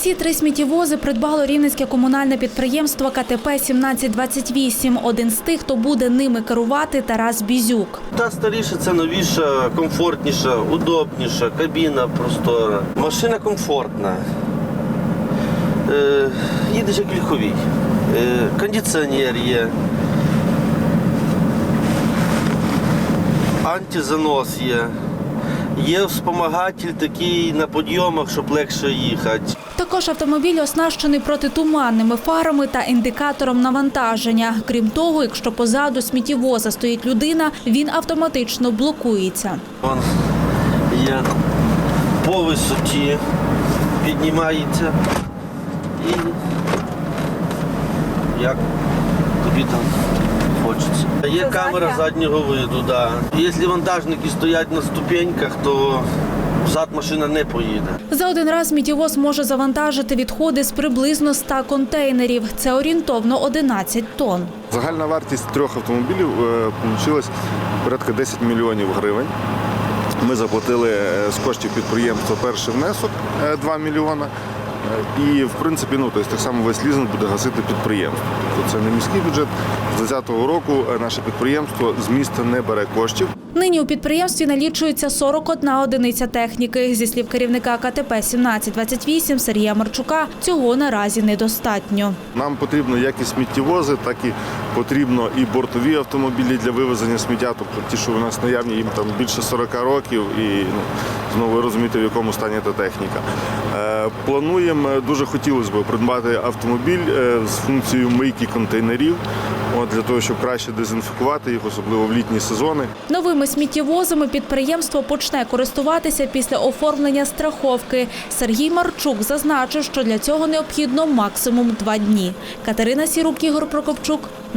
Ці три сміттєвози придбало рівненське комунальне підприємство КТП 1728. Один з тих, хто буде ними керувати, Тарас Бізюк. Та старіша це новіша, комфортніша, удобніша, кабіна простора. Машина комфортна. Е, їдеш як ліховій. Е, кондиціонер є. Антизанос є. Є вспомагатель такий на підйомах, щоб легше їхати. Також автомобіль оснащений протитуманними фарами та індикатором навантаження. Крім того, якщо позаду сміттєвоза стоїть людина, він автоматично блокується. Вон є по висоті, піднімається і як тобі там хочеться. Є камера заднього виду, да. Якщо вантажники стоять на ступеньках, то взад машина не поїде. За один раз сміттєвоз може завантажити відходи з приблизно 100 контейнерів. Це орієнтовно 11 тонн. Загальна вартість трьох автомобілів вийшла порядка 10 мільйонів гривень. Ми заплатили е, з коштів підприємства перший внесок е, 2 мільйона. І, в принципі, ну, тобто, так само весь лізинг буде гасити підприємство. Тобто це не міський бюджет. З 2020 року е, наше підприємство з міста не бере коштів. Нині у підприємстві налічується 41 одиниця техніки. Зі слів керівника КТП 1728 Сергія Марчука, цього наразі недостатньо. Нам потрібно як і сміттєвози, так і потрібно і бортові автомобілі для вивезення сміття. Тобто ті, що у нас наявні, їм там більше 40 років, і ну, знову ви розумієте, в якому стані та техніка. Е, плануємо, е, дуже хотілося б придбати автомобіль е, з функцією мийки контейнерів, от, для того, щоб краще дезінфікувати їх, особливо в літні сезони. Новими сміттєвозами підприємство почне користуватися після оформлення страховки. Сергій Марчук зазначив, що для цього необхідно максимум два дні. Катерина Сірук, Ігор Прокопчук.